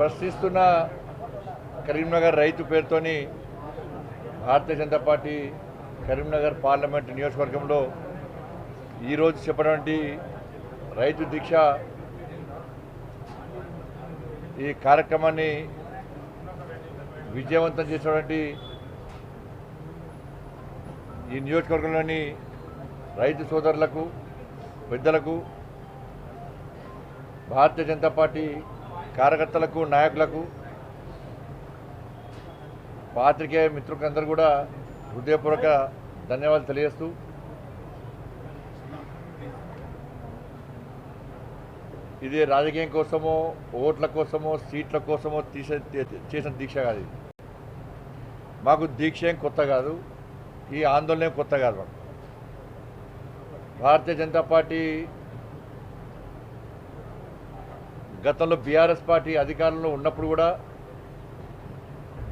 ప్రశ్నిస్తున్న కరీంనగర్ రైతు పేరుతోని Bharatiya Janata party Karimnagar parliament నియోజకవర్గంలో ఈరోజు చెప్పినటువంటి రైతు దీక్ష ఈ కార్యక్రమాన్ని విజయవంతం చేసినటువంటి ఈ నియోజకవర్గంలోని రైతు సోదరులకు పెద్దలకు భారతీయ జనతా పార్టీ కార్యకర్తలకు నాయకులకు పాత్రికేయ మిత్రులందరూ కూడా హృదయపూర్వక ధన్యవాదాలు తెలియజేస్తూ ఇది రాజకీయం కోసమో ఓట్ల కోసమో సీట్ల కోసమో తీసే చేసిన దీక్ష కాదు మాకు దీక్ష ఏం కొత్త కాదు. ఈ ఆందోళన కొత్త కాదు మాకు. భారతీయ జనతా పార్టీ గతంలో బీఆర్ఎస్ పార్టీ అధికారంలో ఉన్నప్పుడు కూడా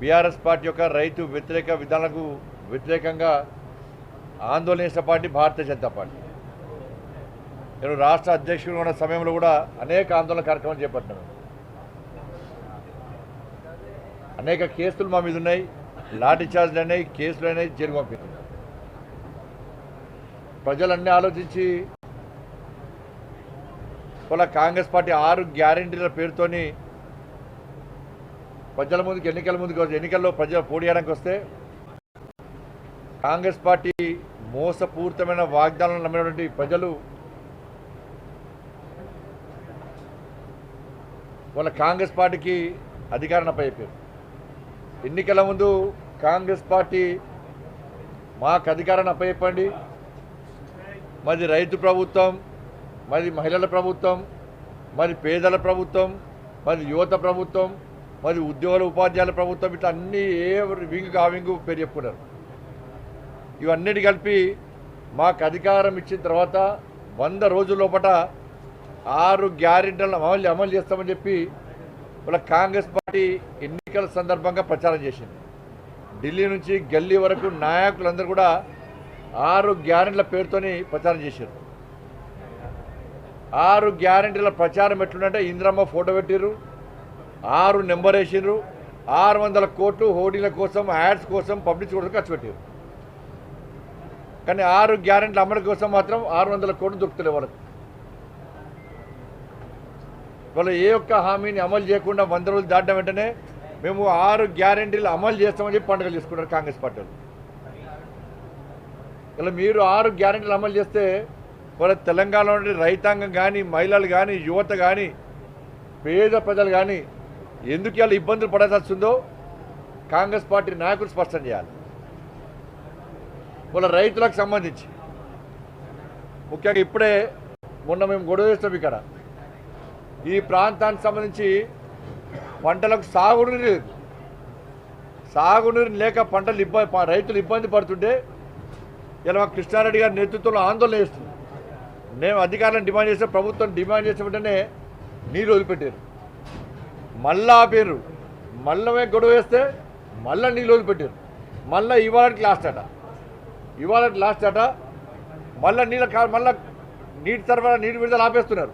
బీఆర్ఎస్ పార్టీ యొక్క రైతు వ్యతిరేక విధానాలకు వ్యతిరేకంగా ఆందోళన చేసిన పార్టీ భారతీయ జనతా పార్టీ. నేను రాష్ట్ర అధ్యక్షుడు ఉన్న సమయంలో కూడా అనేక ఆందోళన కార్యక్రమాలు చేపట్టాను. అనేక కేసులు మా మీద ఉన్నాయి లాఠీ చార్జ్లు అయినాయి కేసులు అయినాయి జైలు పంపించారు ప్రజలన్నీ ఆలోచించి వాళ్ళ కాంగ్రెస్ పార్టీ ఆరు గ్యారంటీల పేరుతోని ప్రజల ముందుకు ఎన్నికల ముందుకు ఎన్నికల్లో ప్రజలు పోటీయడానికి వస్తే కాంగ్రెస్ పార్టీ మోసపూరితమైన వాగ్దానాలు నమ్మినటువంటి ప్రజలు వాళ్ళ కాంగ్రెస్ పార్టీకి అధికారం అప్పచెప్పారు. ఎన్నికల ముందు కాంగ్రెస్ పార్టీ మాకు అధికారాన్ని అప్పచెప్పండి. మాది రైతు ప్రభుత్వం మరి మహిళల ప్రభుత్వం మరి పేదల ప్రభుత్వం మరి యువత ప్రభుత్వం మరి ఉద్యోగుల ఉపాధ్యాయుల ప్రభుత్వం ఇట్లా అన్నీ ఏ వింగు ఆ వింగు పేరు చెప్పుకున్నారు. ఇవన్నిటి కలిపి మాకు అధికారం ఇచ్చిన తర్వాత వంద రోజుల లోపట ఆరు గ్యారెంటీలను అమలు అమలు చేస్తామని చెప్పి వాళ్ళ కాంగ్రెస్ పార్టీ ఎన్నికల సందర్భంగా ప్రచారం చేసింది. ఢిల్లీ నుంచి గల్లీ వరకు నాయకులందరూ కూడా ఆరు గ్యారెంటీల పేరుతోని ప్రచారం చేశారు. ఆరు గ్యారెంటీల ప్రచారం ఎట్లుందంటే ఇంద్రమ్మ ఫోటో పెట్టిర్రు ఆరు నెంబర్ వేసిండ్రు ఆరు వందల కోట్లు హోర్డింగ్ల కోసం యాడ్స్ కోసం పబ్లిక్ కోసం ఖర్చు పెట్టారు కానీ ఆరు గ్యారెంటీల అమలు కోసం మాత్రం ఆరు వందల కోట్లు దొరుకుతలే వాళ్ళకి వాళ్ళు ఏ ఒక్క హామీని అమలు చేయకుండా వంద రోజులు దాటడం వెంటనే మేము ఆరు గ్యారెంటీలు అమలు చేస్తామని చెప్పి పండుగలు చేసుకున్నారు కాంగ్రెస్ పార్టీ వాళ్ళు. ఇలా మీరు ఆరు గ్యారెంటీలు అమలు చేస్తే వాళ్ళ తెలంగాణలో రైతాంగం కానీ మహిళలు కానీ యువత కానీ పేద ప్రజలు కానీ ఎందుకు ఇలా ఇబ్బందులు పడాల్సి వస్తుందో కాంగ్రెస్ పార్టీ నాయకులు స్పష్టం చేయాలి. వాళ్ళ రైతులకు సంబంధించి. ముఖ్యంగా ఇప్పుడే మొన్న మేము గొడవ చేస్తాం ఇక్కడ. ఈ ప్రాంతానికి సంబంధించి పంటలకు సాగునీరు లేదు. సాగునీరు లేక పంటలు ఇబ్బంది రైతులు ఇబ్బంది పడుతుంటే ఇలా మా కృష్ణారెడ్డి గారి నేతృత్వంలో ఆందోళన చేస్తుంది నేను అధికారులను డిమాండ్ చేస్తే ప్రభుత్వం డిమాండ్ చేసిన వెంటనే నీరు వదిలిపెట్టారు. మళ్ళా ఆపారు. మళ్ళమే గొడవ వేస్తే మళ్ళీ నీళ్ళు వదిలిపెట్టారు. మళ్ళీ ఇవాళకి లాస్ట్ అట. ఇవాళకి లాస్ట్ అట. మళ్ళీ నీళ్ళ కా- మళ్ళీ నీటి సరఫరా నీటి విడుదల ఆపేస్తున్నారు.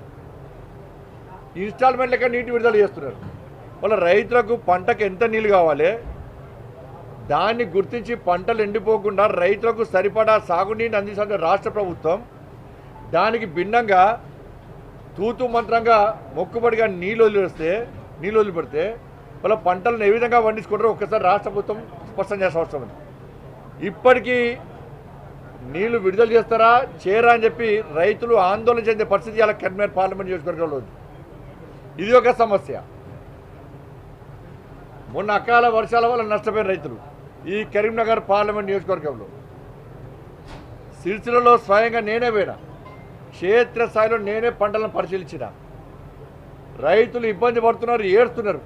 ఇన్స్టాల్మెంట్ లెక్క నీటి విడుదల చేస్తున్నారు. వాళ్ళ రైతులకు పంటకు ఎంత నీళ్ళు కావాలి? దాన్ని గుర్తించి పంటలు ఎండిపోకుండా రైతులకు సరిపడా సాగునీటిని అందించాల్సిన రాష్ట్ర ప్రభుత్వం దానికి భిన్నంగా తూతు మంత్రంగా మొక్కుబడిగా నీళ్ళు వదిలిస్తే నీళ్ళు వదిలిపెడితే వాళ్ళ పంటలను ఏ విధంగా పండించుకుంటారో ఒక్కసారి రాష్ట్ర ప్రభుత్వం స్పష్టం చేసిన అవసరం ఉంది. ఇప్పటికీ నీళ్ళు విడుదల చేస్తారా చేయరా అని చెప్పి రైతులు ఆందోళన చెందే పరిస్థితి ఇలా కరీంనగర్ పార్లమెంట్ నియోజకవర్గంలో ఉంది. ఇది ఒక సమస్య. మొన్న అకాల వర్షాల వల్ల నష్టపోయిన రైతులు ఈ కరీంనగర్ పార్లమెంట్ నియోజకవర్గంలో. సిరిసిలలో స్వయంగా నేనే పోయినా. క్షేత్రస్థాయిలో నేనే పంటలను పరిశీలించిన. రైతులు ఇబ్బంది పడుతున్నారు ఏడుస్తున్నారు.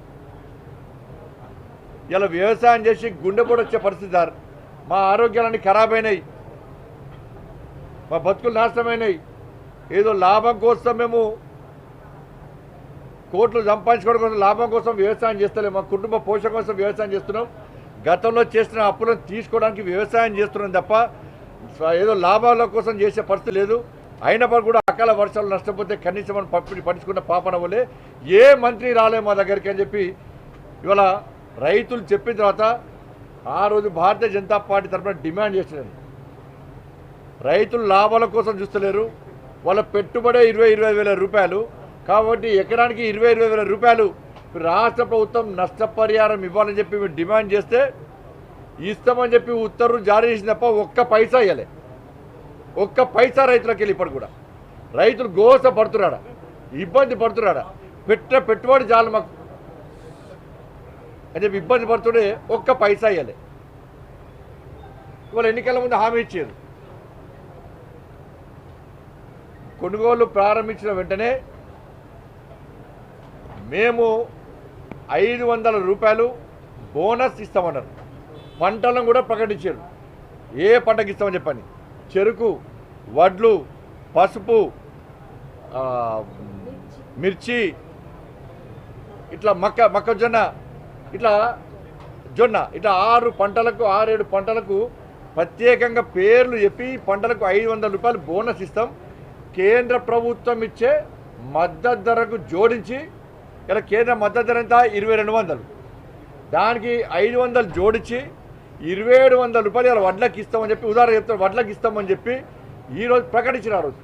ఇలా వ్యవసాయం చేసి గుండెపోటు వచ్చే పరిస్థితి సార్. మా ఆరోగ్యాలన్నీ ఖరాబ్ అయినాయి. మా బతుకులు నాశనమైనాయి ఏదో లాభం కోసం మేము కోట్లు సంపాదించుకోవడం కోసం లాభం కోసం వ్యవసాయం చేస్తలేము మా కుటుంబ పోషణ కోసం వ్యవసాయం చేస్తున్నాం. గతంలో చేసిన అప్పులను తీసుకోవడానికి వ్యవసాయం చేస్తున్నాం తప్ప ఏదో లాభాల కోసం చేసే పరిస్థితి లేదు. అయినప్పుడు కూడా అకాల వర్షాలు నష్టపోతే కనీసం మనం పప్పి పట్టించుకున్న పాపన వల్లే ఏ మంత్రి రాలే మా దగ్గరికి అని చెప్పి ఇవాళ రైతులు చెప్పిన తర్వాత ఆ రోజు భారతీయ జనతా పార్టీ తరఫున డిమాండ్ చేస్తున్నారు రైతులు లాభాల కోసం చూస్తలేరు. వాళ్ళ పెట్టుబడే ఇరవై ఇరవై వేల రూపాయలు. కాబట్టి ఎకరానికి ఇరవై ఇరవై వేల రూపాయలు రాష్ట్ర ప్రభుత్వం నష్టపరిహారం ఇవ్వాలని చెప్పి మేము డిమాండ్ చేస్తే ఇస్తామని చెప్పి ఉత్తర్వులు జారీ చేసిన తప్ప ఒక్క పైసా ఇవ్వలే ఒక్క పైసా రైతులకు వెళ్ళి ఇప్పుడు కూడా. రైతులు గోస పడుతున్నాడా? ఇబ్బంది పడుతున్నాడా? పెట్ట పెట్టుబడి చాలు మాకు. అని చెప్పి ఇబ్బంది పడుతుండే ఒక్క పైసా ఇవ్వలే. ఇవాళ ఎన్నికల ముందు హామీ ఇచ్చారు. కొనుగోలు ప్రారంభించిన వెంటనే మేము ఐదు వందల రూపాయలు బోనస్ ఇస్తామన్నారు. పంటలను కూడా ప్రకటించారు. ఏ పంటకి ఇస్తామని చెప్పని చెరుకు వడ్లు పసుపు మిర్చి ఇట్లా మక్క మొక్కజొన్న ఇట్లా జొన్న ఇట్లా ఆరు పంటలకు ఆరేడు పంటలకు ప్రత్యేకంగా పేర్లు చెప్పి పంటలకు ఐదు వందల రూపాయలు బోనస్ ఇస్తాం. కేంద్ర ప్రభుత్వం ఇచ్చే మద్దతు ధరకు జోడించి ఇలా కేంద్ర మద్దతు ధర ఎంత ఇరవై రెండు వందలు. దానికి ఐదు వందలు జోడించి ఇరవై ఏడు వందల రూపాయలు వడ్లకు వడ్లకి ఇస్తామని చెప్పి ఉదాహరణ చెప్తారు వడ్లకి ఇస్తామని చెప్పి ఈరోజు ప్రకటించిన ఆ రోజు.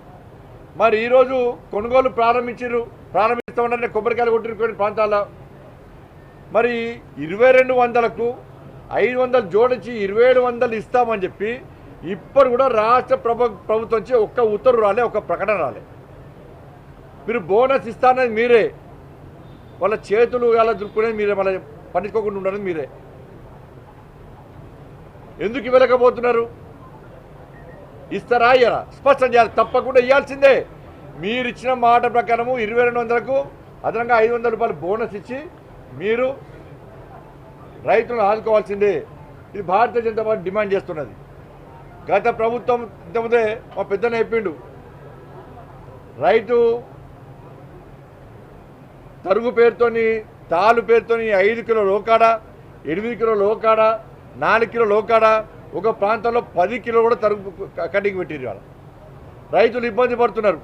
మరి ఈరోజు కొనుగోలు ప్రారంభించారు ప్రారంభిస్తామంటే కొబ్బరికాయలు కొట్టిన కొన్ని ప్రాంతాల్లో. మరి ఇరవై రెండు వందలకు ఐదు వందలు జోడించి ఇరవై ఏడు వందలు ఇస్తామని చెప్పి ఇప్పుడు కూడా రాష్ట్ర ప్రభు ప్రభుత్వం నుంచి ఒక్క ఉత్తర్వు రాలే ఒక్క ప్రకటన రాలే. మీరు బోనస్ ఇస్తానని మీరే వాళ్ళ చేతులు ఎలా దుక్కునేది మీరే మళ్ళీ పండించుకోకుండా ఉండడం మీరే. ఎందుకు ఇవ్వలేకపోతున్నారు ఇస్తారా ఇయ్యరా? స్పష్టం చేయాలి తప్పకుండా ఇవ్వాల్సిందే మీరు ఇచ్చిన మాట ప్రకారము ఇరవై రెండు వందలకు అదనంగా ఐదు వందల రూపాయలు బోనస్ ఇచ్చి మీరు రైతులను ఆదుకోవాల్సిందే. ఇది భారతీయ జనతా పార్టీ డిమాండ్ చేస్తున్నది. గత ప్రభుత్వం ఇంతకుముందే మా పెద్దన చెప్పిండు. రైతు తరుగు పేరుతోని తాలు పేరుతోని ఐదు కిలో లోకాడ ఎనిమిది కిలో లోకాడ నాలుగు కిలో లోకాడ ఒక ప్రాంతంలో పది కిలో కూడా తరుగు కటింగ్ పెట్టిరు వాళ్ళు రైతులు ఇబ్బంది పడుతున్నారు.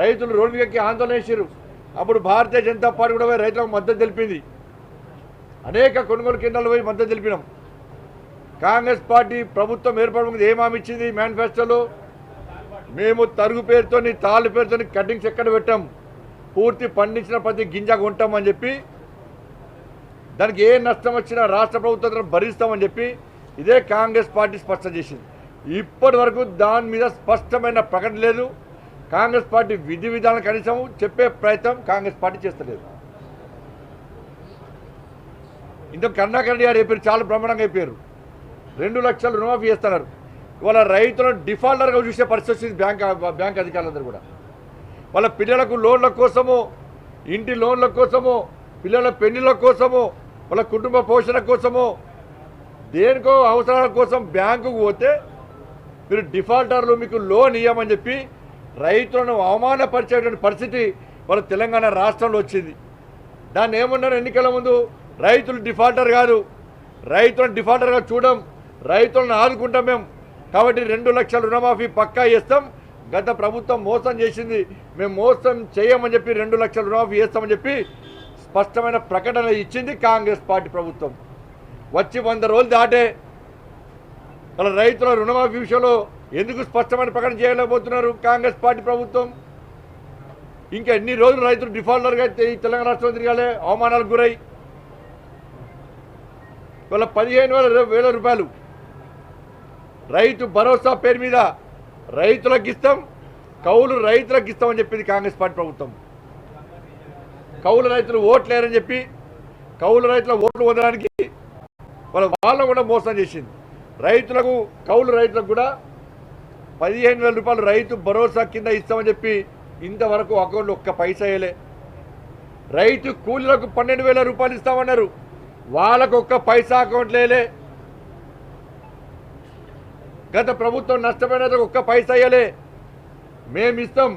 రైతులు రోడ్డు ఎక్కి ఆందోళన చేశారు అప్పుడు భారతీయ జనతా పార్టీ కూడా పోయి రైతులకు మద్దతు తెలిపింది. అనేక కొనుగోలు కేంద్రాలు పోయి మద్దతు తెలిపినాం. కాంగ్రెస్ పార్టీ ప్రభుత్వం ఏర్పడడానికి ఏం హామీ ఇచ్చింది మేనిఫెస్టోలో? మేము తరుగు పేరుతోని తాళ్ళు పేరుతోని కటింగ్స్ ఎక్కడ పెట్టాం? పూర్తి పండించిన ప్రతి గింజ కొంటామని చెప్పి దానికి ఏ నష్టం వచ్చినా రాష్ట్ర ప్రభుత్వం భరిస్తామని చెప్పి ఇదే కాంగ్రెస్ పార్టీ స్పష్టం చేసింది. ఇప్పటి వరకు దాని మీద స్పష్టమైన ప్రకటన లేదు. కాంగ్రెస్ పార్టీ విధి విధానం కనీసం చెప్పే ప్రయత్నం కాంగ్రెస్ పార్టీ చేస్తలేదు. ఇంతకు కరుణాకర్ గారు చెప్పారు చాలా బ్రహ్మాండంగా చెప్పారు. రెండు లక్షలు రుణమాఫీ చేస్తున్నారు. ఇవాళ రైతులను డిఫాల్టర్గా చూసే పరిస్థితి వచ్చింది బ్యాంక్ బ్యాంక్ అధికారులందరూ కూడా. వాళ్ళ పిల్లలకు లోన్ల కోసము ఇంటి లోన్ల కోసము పిల్లల పెళ్ళిళ్ళ కోసము వాళ్ళ కుటుంబ పోషణ కోసము దేనికో అవసరాల కోసం బ్యాంకుకు పోతే మీరు డిఫాల్టర్లు మీకు లోన్ ఇవ్వమని చెప్పి రైతులను అవమానపరిచేటువంటి పరిస్థితి వాళ్ళ తెలంగాణ రాష్ట్రంలో వచ్చింది. దాన్ని ఏమన్నారు ఎన్నికల ముందు? రైతులు డిఫాల్టర్ కాదు. రైతులను డిఫాల్టర్గా చూడం రైతులను ఆదుకుంటాం మేము. కాబట్టి రెండు లక్షల రుణమాఫీ పక్కా చేస్తాం. గత ప్రభుత్వం మోసం చేసింది. మేము మోసం చేయమని చెప్పి రెండు లక్షల రుణమాఫీ చేస్తామని చెప్పి స్పష్టమైన ప్రకటన ఇచ్చింది కాంగ్రెస్ పార్టీ ప్రభుత్వం. వచ్చి వంద రోజులు దాటే వాళ్ళ రైతుల రుణమాఫీ విషయంలో ఎందుకు స్పష్టమైన ప్రకటన చేయలేకపోతున్నారు కాంగ్రెస్ పార్టీ ప్రభుత్వం? ఇంకా ఎన్ని రోజులు రైతులు డిఫాల్టర్గా అయితే ఈ తెలంగాణ రాష్ట్రంలో తిరగాలి? అవమానాలకు గురై. వాళ్ళ పదిహేను వేల వేల రూపాయలు. రైతు భరోసా పేరు మీద రైతులకు ఇస్తాం కౌలు రైతులకు ఇస్తామని చెప్పింది కాంగ్రెస్ పార్టీ ప్రభుత్వం. కౌలు రైతులు ఓట్లేరని చెప్పి కౌలు రైతుల ఓట్లు పొందడానికి వాళ్ళ వాళ్ళ కూడా మోసం చేసింది. రైతులకు కౌలు రైతులకు కూడా పదిహేను వేల రూపాయలు రైతు భరోసా కింద ఇస్తామని చెప్పి ఇంతవరకు అకౌంట్లో ఒక్క పైసా వేయలే. రైతు కూలీలకు పన్నెండు వేల రూపాయలు ఇస్తామన్నారు. వాళ్ళకు ఒక్క పైసా అకౌంట్ లేలే గత ప్రభుత్వం నష్టపోయినందుకు ఒక్క పైసా వేయలే. మేము ఇస్తాం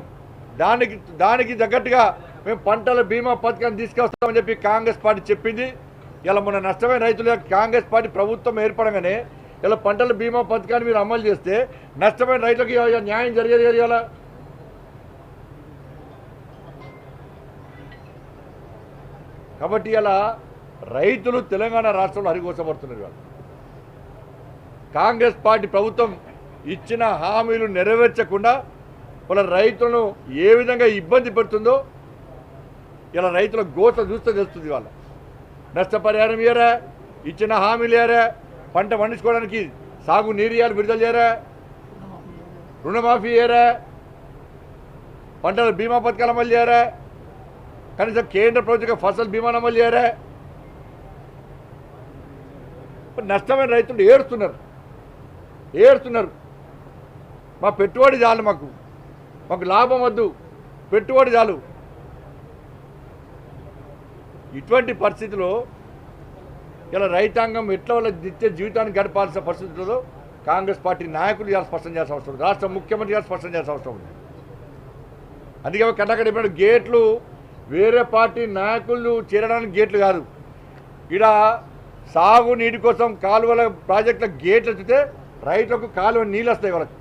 దానికి దానికి తగ్గట్టుగా మేము పంటల బీమా పథకాన్ని తీసుకొస్తామని చెప్పి కాంగ్రెస్ పార్టీ చెప్పింది. ఇలా మన నష్టమైన రైతులు కాంగ్రెస్ పార్టీ ప్రభుత్వం ఏర్పడగానే ఇలా పంటల బీమా పథకాన్ని మీరు అమలు చేస్తే నష్టమైన రైతులకు న్యాయం జరిగేది కదా కాబట్టి ఇలా రైతులు తెలంగాణ రాష్ట్రంలో అరిగోసపడుతున్నారు వాళ్ళు కాంగ్రెస్ పార్టీ ప్రభుత్వం ఇచ్చిన హామీలు నెరవేర్చకుండా వాళ్ళ రైతులను ఏ విధంగా ఇబ్బంది పెడుతుందో ఇలా రైతుల గోత చూస్తే తెలుస్తుంది వాళ్ళ. నష్టపరిహారం ఇయ్యరా? ఇచ్చిన హామీలు ఏరా పంట పండించుకోవడానికి సాగు నీరియాలు విడుదల చేయరా? రుణమాఫీ చేయరా పంటల బీమా పథకాలు అమలు చేయరా? కనీసం కేంద్ర ప్రభుత్వ ఫసల్ బీమాను అమలు చేయరా? నష్టమైన రైతులు ఏడుస్తున్నారు. ఏడుస్తున్నారు. మా పెట్టుబడి చాలు మాకు. మాకు లాభం వద్దు. పెట్టుబడి చాలు. ఇటువంటి పరిస్థితిలో ఇలా రైతాంగం ఎట్లా వాళ్ళ నిత్య జీవితాన్ని గడపాల్సిన పరిస్థితుల్లో కాంగ్రెస్ పార్టీ నాయకులు ఇలా స్పష్టం చేయాల్సిన అవసరం ఉంది. రాష్ట్ర ముఖ్యమంత్రి గారు స్పష్టం చేయాల్సిన అవసరం ఉంది. అందుకే కన్నక్కడ ఇప్పుడు గేట్లు వేరే పార్టీ నాయకులు చేరడానికి గేట్లు కాదు. ఇక్కడ సాగు నీటి కోసం కాలువల ప్రాజెక్టుల గేట్లు వచ్చితే రైతులకు కాలువ నీళ్ళు వస్తాయి వాళ్ళకి.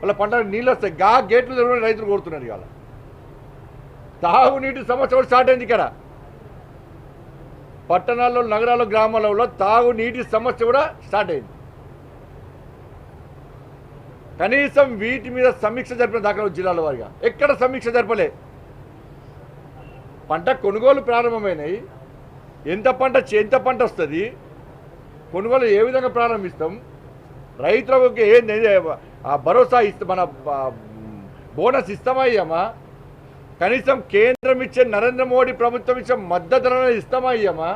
వాళ్ళ పంటలకు నీళ్ళు వస్తాయి గా గేట్లు రైతులు కోరుతున్నారు ఇవాళ. తాగునీటి సమస్య కూడా స్టార్ట్ అయింది ఇక్కడ. పట్టణాల్లో నగరాల్లో గ్రామాలలో తాగునీటి సమస్య కూడా స్టార్ట్ అయింది. కనీసం వీటి మీద సమీక్ష జరిపిన దాఖలు జిల్లాల వారిగా. ఎక్కడ సమీక్ష జరపలే? పంట కొనుగోలు ప్రారంభమైనాయి. ఎంత పంట ఎంత పంట వస్తుంది? కొనుగోలు ఏ విధంగా ప్రారంభిస్తాం? రైతులకు ఏ ఆ భరోసా ఇస్తా మన బోనస్ ఇస్తామా అయ్యామా కనీసం కేంద్రం ఇచ్చే నరేంద్ర మోడీ ప్రభుత్వం ఇచ్చే మద్దతు ధరను ఇస్తామా అయ్యమ్మా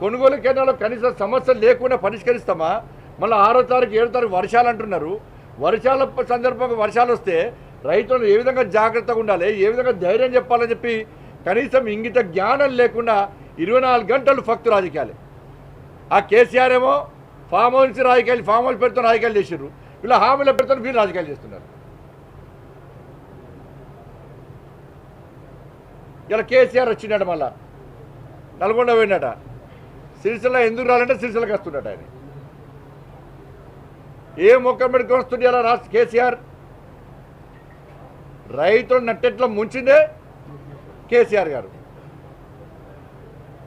కొనుగోలు కేంద్రాల్లో కనీసం సమస్యలు లేకుండా పరిష్కరిస్తామా? మళ్ళీ ఆరో తారీఖు ఏడో తారీఖు వర్షాలు అంటున్నారు. వర్షాల సందర్భంగా వర్షాలు వస్తే రైతులు ఏ విధంగా జాగ్రత్తగా ఉండాలి? ఏ విధంగా ధైర్యం చెప్పాలని చెప్పి కనీసం ఇంగిత జ్ఞానం లేకుండా ఇరవై నాలుగు గంటలు ఫక్తు రాజకీయాలు. ఆ కేసీఆర్ ఏమో ఫామ్ హౌస్ రాజకీయాలు ఫామ్ హౌస్ పెడుతున్న రాజకీయాలు చేసిర్రు ఇలా హామీలు పెడతారు వీళ్ళు రాజకీయాలు చేస్తున్నారు. ఇలా కేసీఆర్ వచ్చిండట మళ్ళా. నల్గొండ పోయినట సిరిసిల్ల ఎందుకు రాలంటే సిరిసిల్లకి వస్తున్నట ఆయన. ఏ మొక్క పెట్టుకొని వస్తుంది అలా రాష్ట్ర కేసీఆర్? రైతులు నట్టెట్లో ముంచిందే కేసీఆర్ గారు.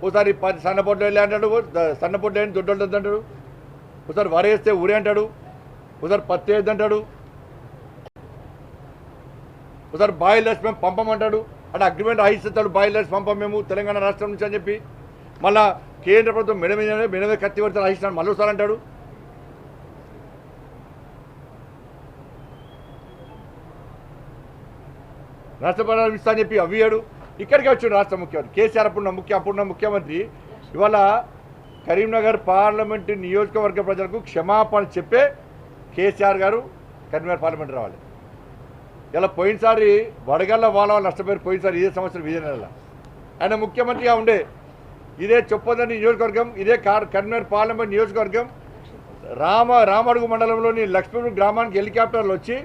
ఒకసారి పది సన్నపొడ్లు వెళ్ళి అంటాడు సన్నపొడ్లు వెళ్ళి దొడ్డోళ్ళు అంటాడు. ఒకసారి వరేస్తే ఊరే అంటాడు. ఒకసారి పత్తి వేద్దంటాడు ఒకసారి బాయిలర్స్ మేము పంపమంటాడు. అంటే అగ్రిమెంట్ ఇస్తాడు బాయిలర్స్ పంపం మేము తెలంగాణ రాష్ట్రం నుంచి అని చెప్పి. మళ్ళా కేంద్ర ప్రభుత్వం మెడ మీద మెడ మీద కత్తి పడితే రాయిస్తాను మళ్ళీ ఒకసారి అంటాడు. నష్టపరిహారం ఇస్తా అని చెప్పి అవ్వియాడు ఇక్కడికి వచ్చాడు రాష్ట్ర ముఖ్యమంత్రి. కేసీఆర్ అప్పుడున్న ముఖ్య అప్పుడున్న ముఖ్యమంత్రి. ఇవాళ కరీంనగర్ పార్లమెంటు నియోజకవర్గ ప్రజలకు క్షమాపణ చెప్పే కేసీఆర్ గారు కన్వీనర్ పార్లమెంట్ రావాలి. ఇలా పోయినసారి వడగళ్ళ వాళ్ళ వాళ్ళు నష్టపోయారు పోయినసారి ఇదే సంవత్సరం విజయనగరంలో ఆయన ముఖ్యమంత్రిగా ఉండే ఇదే చొప్పదండి నియోజకవర్గం ఇదే కన్వీనర్ పార్లమెంట్ నియోజకవర్గం రామ రామడుగు మండలంలోని లక్ష్మీపూర్ గ్రామానికి హెలికాప్టర్లు వచ్చి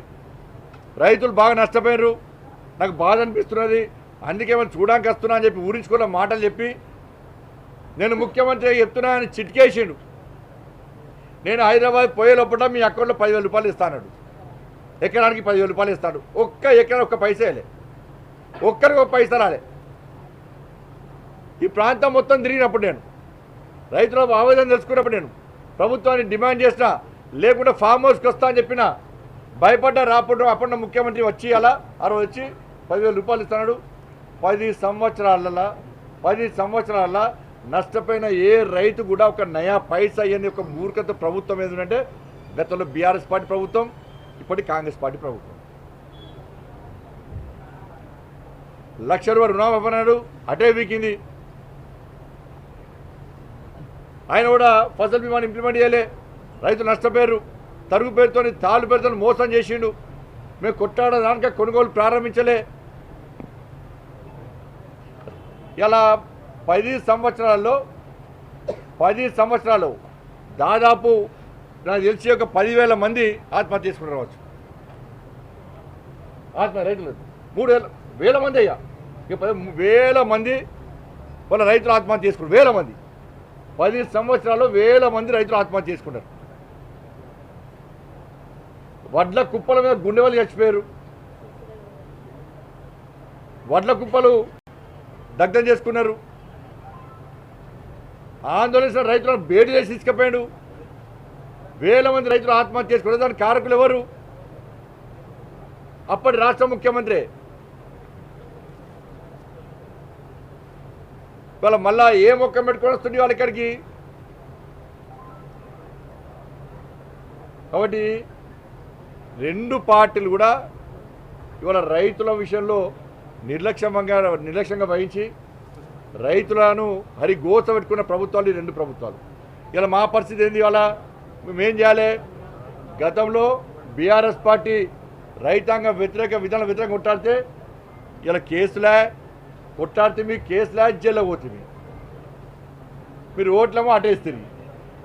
రైతులు బాగా నష్టపోయారు నాకు బాధ అనిపిస్తున్నది. అందుకే మనం చూడడానికి వస్తున్నా అని చెప్పి ఊరించుకున్న మాటలు చెప్పి నేను ముఖ్యమంత్రి చెప్తున్నా అని చిట్కేసిండు. నేను హైదరాబాద్ పోయే లోపల మీ అకౌంట్లో పదివేల రూపాయలు ఇస్తాడు ఎకరానికి పదివేల రూపాయలు ఇస్తాడు. ఒక్క ఎకరా ఒక్క పైసేలే ఒక్కరికి ఒక పైసా రాలే. ఈ ప్రాంతం మొత్తం తిరిగినప్పుడు నేను రైతుల ఆవేదన తెలుసుకున్నప్పుడు నేను ప్రభుత్వాన్ని డిమాండ్ చేసిన లేకుంటే ఫామ్ హౌస్కి వస్తా అని చెప్పిన భయపడ్డ రాపడం అప్పుడు ముఖ్యమంత్రి వచ్చి అలా ఆ రోజు వచ్చి పదివేల రూపాయలు ఇస్తున్నాడు పది సంవత్సరాలలో పది సంవత్సరాల నష్టపోయిన ఏ రైతు కూడా ఒక నయా పైస అయ్యని ఒక మూర్ఖత ప్రభుత్వం ఏంటంటే గతంలో బీఆర్ఎస్ పార్టీ ప్రభుత్వం ఇప్పటి కాంగ్రెస్ పార్టీ ప్రభుత్వం. లక్ష రూపాయలు రుణమాఫీ అటే వీకింది. ఆయన కూడా ఫసల్ బీమాని ఇంప్లిమెంట్ చేయలే. రైతులు నష్టపోయారు. తరుగు పేరుతో తాళ్ళు పేరుతో మోసం చేసిండు. మేము కొట్టాడదానిక కొనుగోలు ప్రారంభించలే. ఇలా పది సంవత్సరాల్లో పది సంవత్సరాలు దాదాపు నాకు తెలిసి ఒక పదివేల మంది ఆత్మహత్య చేసుకుని రావచ్చు. ఆత్మ రైతులు. మూడు వేల వేల మంది అయ్యా. ఇక పది వేల మంది వాళ్ళ రైతులు ఆత్మహత్య చేసుకున్నారు. వేల మంది. పది సంవత్సరాలు వేల మంది రైతులు ఆత్మహత్య చేసుకుంటారు వడ్ల కుప్పల మీద గుండె వాళ్ళు చచ్చిపోయారు. వడ్ల కుప్పలు దగ్ధం చేసుకున్నారు. ఆందోళన రైతులను బేడి చేసి తీసుకుపోయాడు. వేల మంది రైతులు ఆత్మహత్య చేసుకున్నారు. దానికి కారకులు ఎవరు? అప్పటి రాష్ట్ర ముఖ్యమంత్రి. ఇవాళ మళ్ళా ఏ మొక్క పెట్టుకొని వస్తుంది వాళ్ళ ఇక్కడికి? కాబట్టి రెండు పార్టీలు కూడా ఇవాళ రైతుల విషయంలో నిర్లక్ష్యంగా నిర్లక్ష్యంగా వహించి రైతులను హరి గోస పెట్టుకున్న ప్రభుత్వాలు ఈ రెండు ప్రభుత్వాలు. ఇలా మా పరిస్థితి ఏంది ఇవాళ? మేమేం చేయాలి? గతంలో బీఆర్ఎస్ పార్టీ రైతాంగ వ్యతిరేక విధానం వ్యతిరేకంగా కొట్టాడితే ఇలా కేసులే కొట్టాడితే మీ కేసులే జైల్లో పోతుంది మీరు ఓట్లేమో అటేస్తుంది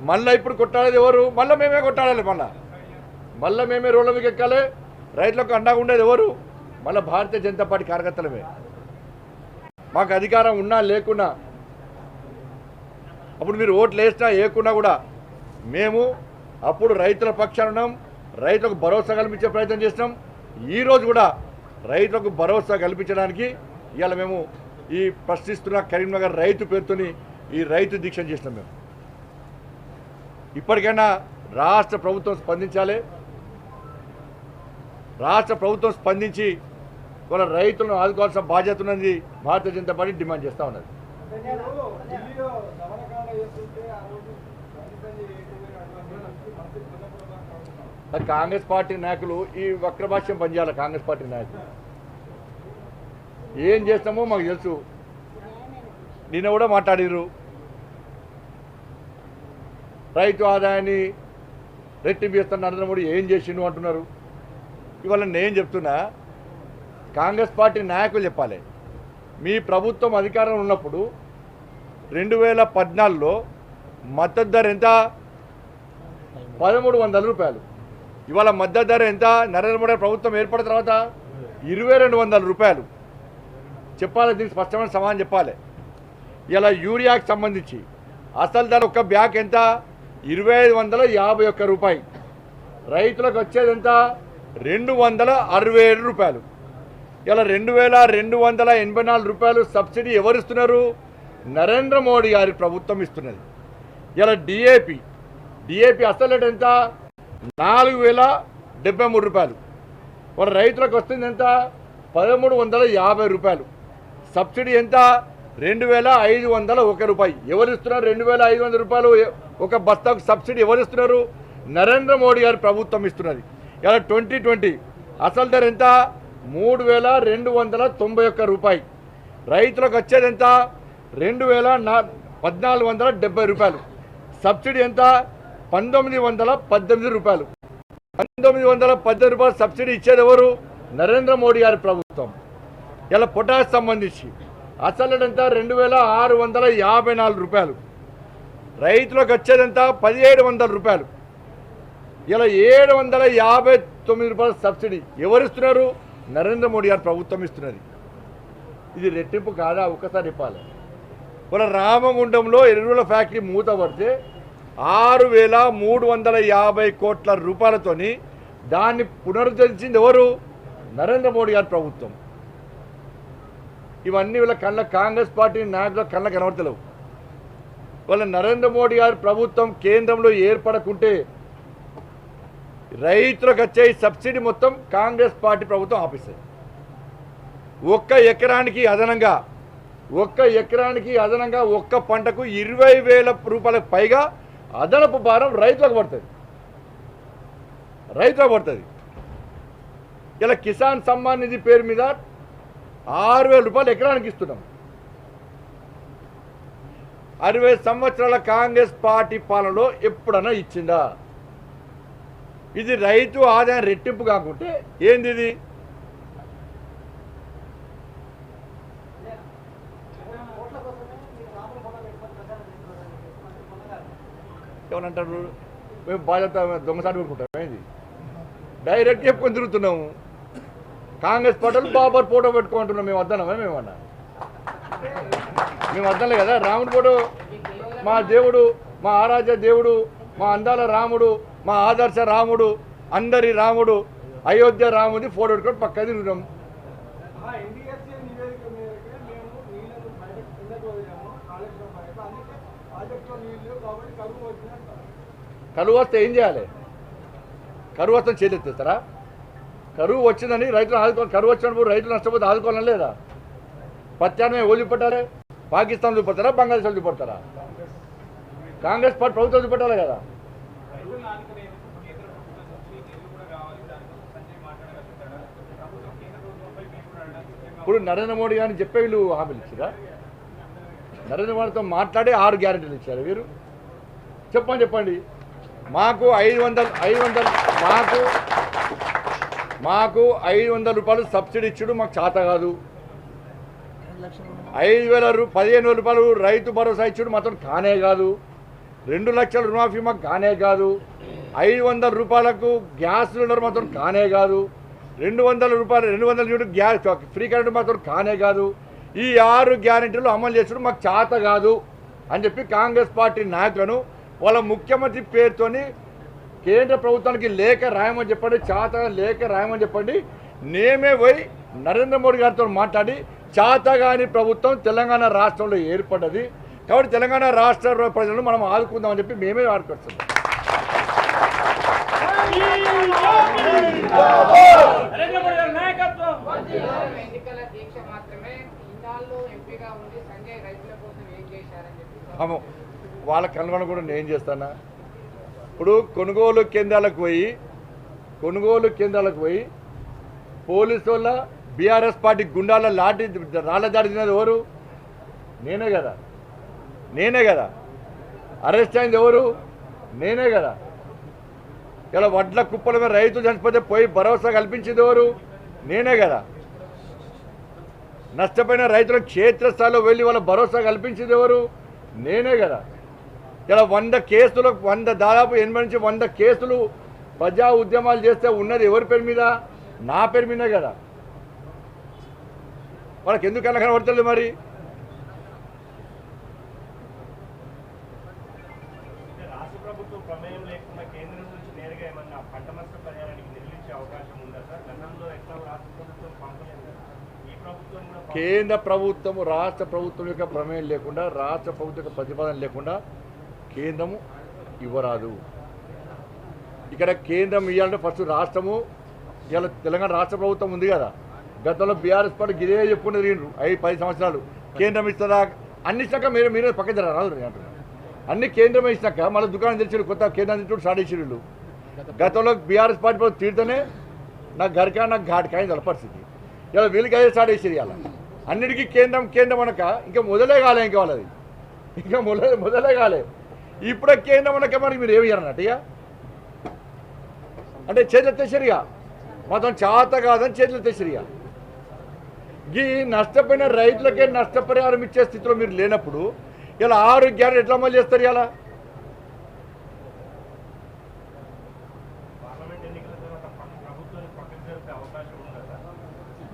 మళ్ళీ ఇప్పుడు కొట్టాడేది ఎవరు? మళ్ళీ మేమే కొట్టాడాలి మళ్ళా. మళ్ళీ మేమే రోడ్ల మీకు ఎక్కాలి. రైతులకు అండగా ఉండేది ఎవరు? మళ్ళీ భారతీయ జనతా పార్టీ కార్యకర్తలమే. మాకు అధికారం ఉన్నా లేకున్నా అప్పుడు మీరు ఓట్లు వేసినా వేయకున్నా కూడా మేము అప్పుడు రైతుల పక్షాన ఉన్నాం రైతులకు భరోసా కల్పించే ప్రయత్నం చేసినాం. ఈరోజు కూడా రైతులకు భరోసా కల్పించడానికి ఇవాళ మేము ఈ ప్రశ్నిస్తున్న కరీంనగర్ రైతు పేరుతోని ఈ రైతు దీక్ష చేసినాం మేము. ఇప్పటికైనా రాష్ట్ర ప్రభుత్వం స్పందించాలి. రాష్ట్ర ప్రభుత్వం స్పందించి వాళ్ళ రైతులను ఆదుకోవాల్సిన బాధ్యత ఉన్నది. భారతీయ జనతా పార్టీ డిమాండ్ చేస్తూ ఉన్నది. కాంగ్రెస్ పార్టీ నాయకులు ఈ వక్రభాష్యం పనిచేయాలి కాంగ్రెస్ పార్టీ నాయకులు. ఏం చేస్తామో మాకు తెలుసు. నిన్న కూడా మాట్లాడిర్రు. రైతు ఆదాయాన్ని రెట్టింపు చేస్తున్న నరేంద్ర మోడీ ఏం చేసిండు అంటున్నారు. ఇవాళ నేను చెప్తున్నా కాంగ్రెస్ పార్టీ నాయకులు చెప్పాలి. మీ ప్రభుత్వం అధికారం ఉన్నప్పుడు రెండు వేల పద్నాలుగులో మద్దతు ధర ఎంత? పదమూడు వందల రూపాయలు. ఇవాళ మద్దతు ధర ఎంత? నరేంద్ర మోడీ ప్రభుత్వం ఏర్పడిన తర్వాత ఇరవై రెండు వందల రూపాయలు. చెప్పాలి దీనికి స్పష్టమైన సమాధానం చెప్పాలి. ఇలా యూరియాకి సంబంధించి అసలు ధర ఒక బ్యాగ్ ఎంత? ఇరవై ఐదు వందల యాభై ఒక్క రూపాయి. రైతులకు వచ్చేది ఎంత? రెండు వందల అరవై ఏడు రూపాయలు. ఇలా రెండు వేల రెండు వందల ఎనభై నాలుగు రూపాయలు సబ్సిడీ ఎవరు ఇస్తున్నారు? నరేంద్ర మోడీ గారి ప్రభుత్వం ఇస్తున్నది. ఇలా డిఏపి డిఏపి అసలు రేట్ ఎంత? నాలుగు వేల డెబ్బై మూడు రూపాయలు. మన రైతులకు వస్తుంది ఎంత? పదమూడు వందల యాభై రూపాయలు. సబ్సిడీ ఎంత? రెండు వేల ఐదు వందల ఒక రూపాయి. ఎవరు ఇస్తున్నారు? రెండు వేల ఐదు వందల రూపాయలు ఒక బస్తాకు సబ్సిడీ ఎవరు ఇస్తున్నారు? నరేంద్ర మోడీ గారి ప్రభుత్వం ఇస్తున్నది. ఇలా ట్వంటీ ట్వంటీ అసలు ధర ఎంత? మూడు వేల రెండు వందల తొంభై ఒక్క రూపాయి. రైతులకు వచ్చేది ఎంత? రెండు వేల నా పద్నాలుగు వందల డెబ్బై రూపాయలు. సబ్సిడీ ఎంత? పంతొమ్మిది వందల పద్దెనిమిది రూపాయలు. పంతొమ్మిది వందల పద్దెనిమిది రూపాయలు సబ్సిడీ ఇచ్చేది ఎవరు? నరేంద్ర మోడీ గారి ప్రభుత్వం. ఇలా పొటాష్ సంబంధించి అసలు ఎంత? రెండు వేల ఆరు వందల యాభై నాలుగు రూపాయలు. రైతులకు వచ్చేదంతా పదిహేడు వందల రూపాయలు. ఇలా ఏడు వందల యాభై తొమ్మిది రూపాయల సబ్సిడీ ఎవరు ఇస్తున్నారు? నరేంద్ర మోడీ గారు ప్రభుత్వం ఇస్తున్నది. ఇది రెట్టింపు కాదా? ఒక్కసారి ఇవ్వాలి మన రామగుండంలో ఎరువుల ఫ్యాక్టరీ మూత పడితే ఆరు వేల మూడు వందల యాభై కోట్ల రూపాయలతోని దాన్ని పునరుద్ధరించింది ఎవరు? నరేంద్ర మోడీ గారి ప్రభుత్వం. ఇవన్నీ వీళ్ళ కళ్ళ కాంగ్రెస్ పార్టీ నాయకుల కళ్ళ కనబడతలేవు. వాళ్ళ నరేంద్ర మోడీ గారి ప్రభుత్వం కేంద్రంలో ఏర్పడకుంటే రైతులకు వచ్చే సబ్సిడీ మొత్తం కాంగ్రెస్ పార్టీ ప్రభుత్వం ఆపిస్తుంది ఒక్క ఎకరానికి అదనంగా ఒక్క ఎకరానికి అదనంగా ఒక్క పంటకు ఇరవై వేల రూపాయలకు పైగా అదనపు భారం రైతులకు పడుతుంది. రైతులకు పడుతుంది. ఇలా కిసాన్ సమ్మాన్ నిధి పేరు మీద ఆరు వేల రూపాయలు ఎకరానికి ఇస్తున్నాం. అరవై సంవత్సరాల కాంగ్రెస్ పార్టీ పాలనలో ఎప్పుడన్నా ఇచ్చిందా? ఇది రైతు ఆదాయం రెట్టింపు కాకుంటే ఏంది ఇది? ఓట్ల ఏమనంటారు మేము బాధ్యత దొంగసారి పెట్టుకుంటాం ఏంది? డైరెక్ట్ చెప్పుకొని తిరుగుతున్నాము. కాంగ్రెస్ పార్టీలు బాబర్ ఫోటో పెట్టుకుంటున్నాం మేము వద్దనమా మేమన్నా మేము వద్దలే కదా. రాముడు ఫోటో. మా దేవుడు మా ఆరాధ్య దేవుడు మా అందాల రాముడు మా ఆదర్శ రాముడు అందరి రాముడు అయోధ్య రాముడి ఫోటో పెట్టుకొని పక్క తిరుగుతాం కరువు వస్తే ఏం చేయాలి? కరువు వస్తే చేతెత్తారా కరువు వచ్చిందని రైతులు ఆదుకోవాలి. కరువు వచ్చినప్పుడు రైతులు నష్టపోతే ఆదుకోవాలని లేదా? ప్రత్యామ్నాయం వదిలిపెట్టాలి పాకిస్తాన్ చూపెడతారా? బంగ్లాదేశ్ చూపెడతారా? కాంగ్రెస్ పార్టీ ప్రభుత్వం చూపెట్టాలి కదా. ఇప్పుడు నరేంద్ర మోడీ గారిని చెప్పే వీళ్ళు హామీలు ఇచ్చిరా? నరేంద్ర మోడీతో మాట్లాడి ఆరు గ్యారెంటీలు ఇచ్చారు వీరు? చెప్పండి చెప్పండి. మాకు ఐదు వందలు ఐదు వందలు మాకు మాకు ఐదు వందల రూపాయలు సబ్సిడీ ఇచ్చుడు మాకు చేత కాదు. ఐదు వేల రూ పదిహేను వేల రూపాయలు రైతు భరోసా ఇచ్చుడు మాత్రం కానే కాదు. రెండు లక్షల రుణమాఫీ మాకు కానే కాదు. ఐదు వందల రూపాయలకు గ్యాస్ సిలిండర్ మాత్రం కానే కాదు. రెండు వందల రూపాయలు రెండు వందల యూనిట్ గ్యాస్ ఫ్రీ కరెంట్ మాత్రం కానే కాదు. ఈ ఆరు గ్యారెంటీలు అమలు చేసడం మాకు చేత కాదు అని చెప్పి కాంగ్రెస్ పార్టీ నాయకులను వాళ్ళ ముఖ్యమంత్రి పేరుతోని కేంద్ర ప్రభుత్వానికి లేఖ రాయమని చెప్పండి చాత లేఖ రాయమని చెప్పండి. నేమే పోయి నరేంద్ర మోడీ గారితో మాట్లాడి చాతగాని ప్రభుత్వం తెలంగాణ రాష్ట్రంలో ఏర్పడ్డది. కాబట్టి తెలంగాణ రాష్ట్ర ప్రజలను మనం ఆదుకుందామని చెప్పి మేమే ఆడుకొస్తున్నాం కేవలం ఎన్నికల దీక్ష మాత్రమే ఇన్నాళ్ళు ఎంపీగా ఉండి సంజయ్ రైతుల కోసం ఏం చేశారని చెప్పి వాళ్ళ కనుగొన కూడా నేను చేస్తానా? ఇప్పుడు కొనుగోలు కేంద్రాలకు పోయి కొనుగోలు కేంద్రాలకు పోయి పోలీసు వల్ల బీఆర్ఎస్ పార్టీ గుండాల లాటి రాళ్ళ దాడినది ఎవరు? నేనే కదా. నేనే కదా. అరెస్ట్ అయింది ఎవరు? నేనే కదా. ఇలా వడ్ల కుప్పల మీద రైతులు చనిపోతే పోయి భరోసా కల్పించింది ఎవరు? నేనే కదా. నష్టపోయిన రైతులకు క్షేత్రస్థాయిలో వెళ్ళి వాళ్ళ భరోసా కల్పించింది ఎవరు? నేనే కదా. ఇలా వంద కేసులు వంద దాదాపు ఎనభై నుంచి వంద కేసులు ప్రజా ఉద్యమాలు చేస్తే ఉన్నది ఎవరి పేరు మీద? నా పేరు మీదే కదా. వాళ్ళకి ఎందుకన్నా కనబడతలేదు మరి? ప్రభుత్వం లేకుండా కేంద్రం నుంచి నేరుగా ఏమన్నా పంట నష్ట పరిహారానికి నిధులిచ్చే అవకాశం ఉందా సార్? గతంలో ఎట్లా రాష్ట్ర ప్రభుత్వం పంపలేదు కేంద్ర ప్రభుత్వం రాష్ట్ర ప్రభుత్వం యొక్క ప్రమేయం లేకుండా రాష్ట్ర ప్రభుత్వం యొక్క ప్రతిపాదన లేకుండా కేంద్రము ఇవ్వరాదు. ఇక్కడ కేంద్రం ఇవ్వాలంటే ఫస్ట్ రాష్ట్రము ఇవాళ తెలంగాణ రాష్ట్ర ప్రభుత్వం ఉంది కదా. గతంలో బీఆర్ఎస్ పార్టీ గిరే చెప్పుకుని తిరిగిండ్రు ఐదు పది సంవత్సరాలు. కేంద్రం ఇస్తుందా అన్ని ఇచ్చినాక మీరు మీరే పక్కన రాదు నేను అన్ని కేంద్రం ఇచ్చినాక మళ్ళీ దుకాణం తెచ్చారు కొత్త కేంద్రం తెచ్చు స్టార్ట్ గతంలో బీఆర్ఎస్ పార్టీ ప్రభుత్వం తీరితేనే నాకు గరికా నాకు ఘాటికాయ అయింది పరిస్థితి. ఇలా వీళ్ళకి అదే స్టార్ట్ చేసేది అన్నిటికీ కేంద్రం కేంద్రం అనక ఇంకా మొదలే కాలే ఇంకా వాళ్ళది. ఇంకా మొదలే మొదలే కాలే. ఇప్పుడే కేంద్రం అనక మరి మీరు ఏమి అన్నట్టు ఇక? అంటే చేతులు తెచ్చరిగా మొత్తం చేత కాదని చేతులు తెచ్చరిగా ఈ నష్టపోయిన రైతులకే నష్టపరిహారం ఇచ్చే స్థితిలో మీరు లేనప్పుడు ఇలా ఆరు గ్యారెంటీ ఎట్లా అమలు చేస్తారు ఇలా?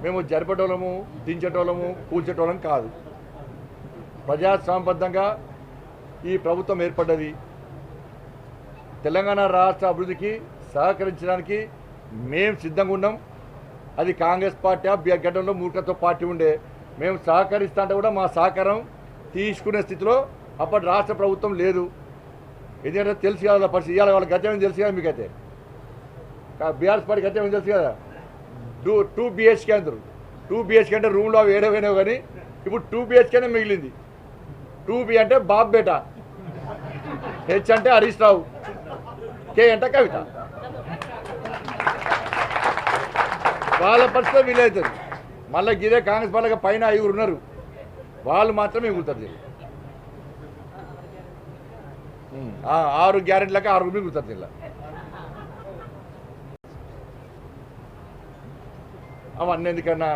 మేము జరిపేటోళ్ళము దించేటోళ్ళము కూల్చేటోళ్ళం కాదు. ప్రజాస్వామ్యబద్ధంగా ఈ ప్రభుత్వం ఏర్పడ్డది. తెలంగాణ రాష్ట్ర అభివృద్ధికి సహకరించడానికి మేము సిద్ధంగా ఉన్నాం. అది కాంగ్రెస్ పార్టీ గడ్డంలో మూర్ఖత్వ పార్టీ ఉండే. మేము సహకరిస్తా అంటే కూడా మా సహకారం తీసుకునే స్థితిలో అప్పటి రాష్ట్ర ప్రభుత్వం లేదు. ఎందుకంటే తెలుసు కదా పరిస్థితి. ఇవాళ వాళ్ళ గత్యమని తెలుసు కదా మీకైతే? బీఆర్ఎస్ పార్టీ గత్యమని తెలుసు కదా? టూ టూ బిహెచ్కే అందరు టూ బిహెచ్కే అంటే రూమ్లో అవి ఏడవైనావు కానీ ఇప్పుడు టూ బిహెచ్కేనే మిగిలింది. టూ బి అంటే బాబ్ బేట. హెచ్ అంటే హరీష్ రావు. కే అంటే కవిత. వాళ్ళ పరిస్థితి వీలవుతుంది మళ్ళీ గిదే కాంగ్రెస్ వాళ్ళకి పైన ఐదుగురు ఉన్నారు. వాళ్ళు మాత్రమే మిగులుతారు ఆరు గ్యారెంటీ ఆ ఆరు గ్యారెంటీలకి ఆరుగురు మిగులుతారు జిల్లా అవన్నీ ఎందుకన్నా?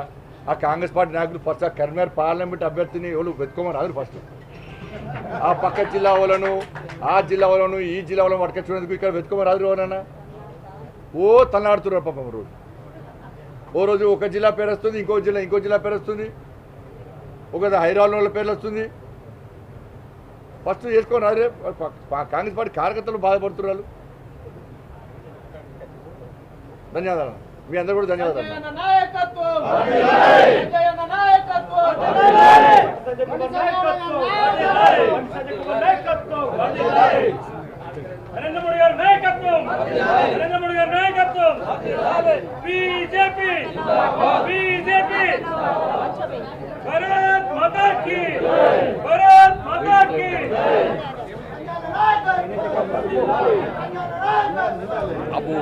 ఆ కాంగ్రెస్ పార్టీ నాయకులు ఫస్ట్ ఆ కరీంనగర్ పార్లమెంట్ అభ్యర్థిని ఎవరు వెతుకోమని రాదు ఫస్ట్. ఆ పక్క జిల్లా వాళ్ళను ఆ జిల్లా వాళ్ళను ఈ జిల్లా వాళ్ళను పట్టుకొచ్చుకునేందుకు ఇక్కడ వెతుకోమని రాదు ఎవరన్నా ఓ తలనాడుతున్నారు పాపం రోజు. ఓ రోజు ఒక జిల్లా పేరు వస్తుంది ఇంకో జిల్లా ఇంకో జిల్లా పేరు వస్తుంది. ఒక హైరాన్ వాళ్ళ పేర్లు వస్తుంది ఫస్ట్ చేసుకొని అరే కాంగ్రెస్ పార్టీ కార్యకర్తలు బాధపడుతున్నారు ధన్యవాదాలు మీ అందరూ కూడా ధన్యవాదాలు బీజేపీ బీజేపీ की भारत माता की అబ్బో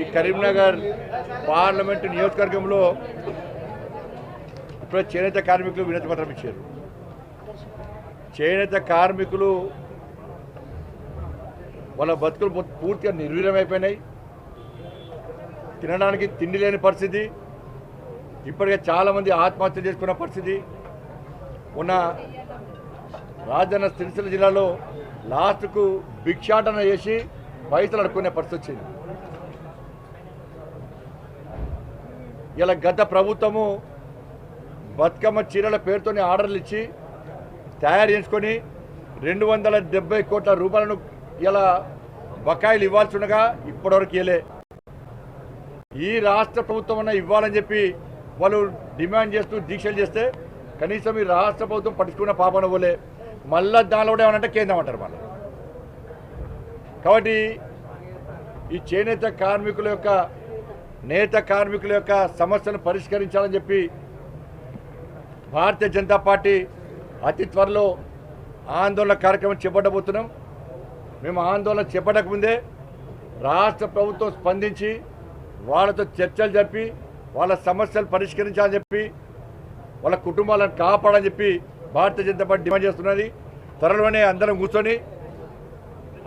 ఈ కరీంనగర్ పార్లమెంటు నియోజకవర్గంలో ఇప్పుడు చేనేత కార్మికులు వినతి పత్రం ఇచ్చారు. చేనేత కార్మికులు వాళ్ళ బతుకులు పూర్తిగా నిర్వీర్యమైపోయినాయి. తినడానికి తిండి లేని పరిస్థితి. ఇప్పటికే చాలామంది ఆత్మహత్య చేసుకున్న పరిస్థితి. ఉన్న రాజన్న సిరిసిల్ల జిల్లాలో లాస్ట్కు భిక్షాటన చేసి పైసలు అడుక్కునే పరిస్థితి వచ్చింది. ఇలా గత ప్రభుత్వము బతుకమ్మ చీరల పేరుతోని ఆర్డర్లు ఇచ్చి తయారు చేసుకొని రెండు వందల డెబ్బై కోట్ల రూపాయలను ఇలా బకాయిలు ఇవ్వాల్సి ఉండగా ఇప్పటివరకు ఇవ్వలే. ఈ రాష్ట్ర ప్రభుత్వం ఇవ్వాలని చెప్పి వాళ్ళు డిమాండ్ చేస్తూ దీక్షలు చేస్తే కనీసం ఈ రాష్ట్ర ప్రభుత్వం పట్టించుకున్న పాపన పోలే మళ్ళా దానిలో కూడా ఏమంటే కేంద్రం అంటారు మళ్ళీ. కాబట్టి ఈ చేనేత కార్మికుల యొక్క నేత కార్మికుల యొక్క సమస్యను పరిష్కరించాలని చెప్పి భారతీయ జనతా పార్టీ అతి త్వరలో ఆందోళన కార్యక్రమం చేపట్టబోతున్నాం. మేము ఆందోళన చేపట్టకముందే రాష్ట్ర ప్రభుత్వం స్పందించి వాళ్ళతో చర్చలు జరిపి వాళ్ళ సమస్యలు పరిష్కరించాలని చెప్పి వాళ్ళ కుటుంబాలను కాపాడని చెప్పి భారతీయ జనతా పార్టీ డిమాండ్ చేస్తున్నది. త్వరలోనే అందరం కూర్చొని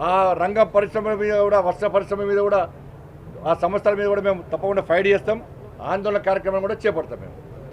ఆ రంగం పరిశ్రమ మీద కూడా వస్త్ర పరిశ్రమ మీద కూడా ఆ సంస్థల మీద కూడా మేము తప్పకుండా ఫైట్ చేస్తాం. ఆందోళన కార్యక్రమం కూడా చేపడతాం మేము.